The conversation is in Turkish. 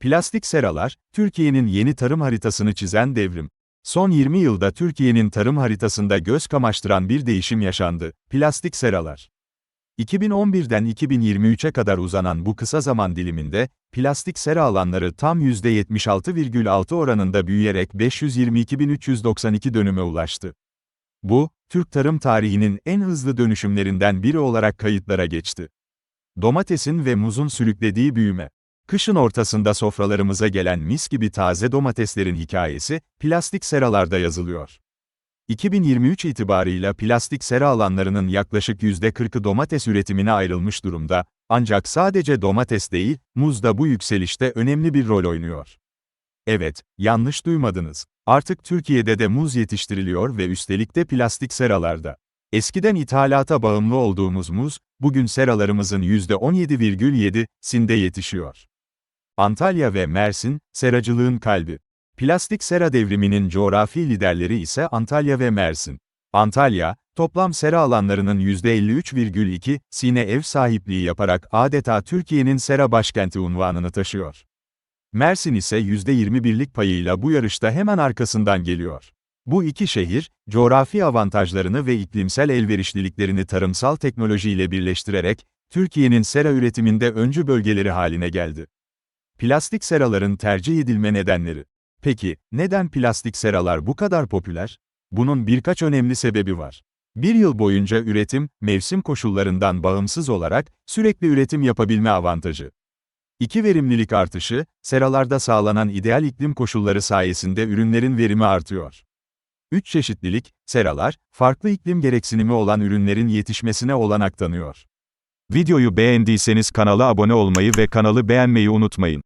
Plastik seralar, Türkiye'nin yeni tarım haritasını çizen devrim. Son 20 yılda Türkiye'nin tarım haritasında göz kamaştıran bir değişim yaşandı. Plastik seralar. 2011'den 2023'e kadar uzanan bu kısa zaman diliminde, plastik sera alanları tam %76,6 oranında büyüyerek 522.392 dönüme ulaştı. Bu, Türk tarım tarihinin en hızlı dönüşümlerinden biri olarak kayıtlara geçti. Domatesin ve muzun sürüklediği büyüme. Kışın ortasında sofralarımıza gelen mis gibi taze domateslerin hikayesi, plastik seralarda yazılıyor. 2023 itibarıyla plastik sera alanlarının yaklaşık %40'ı domates üretimine ayrılmış durumda, ancak sadece domates değil, muz da bu yükselişte önemli bir rol oynuyor. Evet, yanlış duymadınız. Artık Türkiye'de de muz yetiştiriliyor ve üstelik de plastik seralarda. Eskiden ithalata bağımlı olduğumuz muz, bugün seralarımızın %17,7'sinde yetişiyor. Antalya ve Mersin, seracılığın kalbi. Plastik sera devriminin coğrafi liderleri ise Antalya ve Mersin. Antalya, toplam sera alanlarının %53,2'sine ev sahipliği yaparak adeta Türkiye'nin sera başkenti unvanını taşıyor. Mersin ise %21'lik payıyla bu yarışta hemen arkasından geliyor. Bu iki şehir, coğrafi avantajlarını ve iklimsel elverişliliklerini tarımsal teknolojiyle birleştirerek, Türkiye'nin sera üretiminde öncü bölgeleri haline geldi. Plastik seraların tercih edilme nedenleri. Peki, neden plastik seralar bu kadar popüler? Bunun birkaç önemli sebebi var. Bir yıl boyunca üretim, mevsim koşullarından bağımsız olarak, sürekli üretim yapabilme avantajı. İki verimlilik artışı, seralarda sağlanan ideal iklim koşulları sayesinde ürünlerin verimi artıyor. 3 çeşitlilik, seralar, farklı iklim gereksinimi olan ürünlerin yetişmesine olanak tanıyor. Videoyu beğendiyseniz kanala abone olmayı ve kanalı beğenmeyi unutmayın.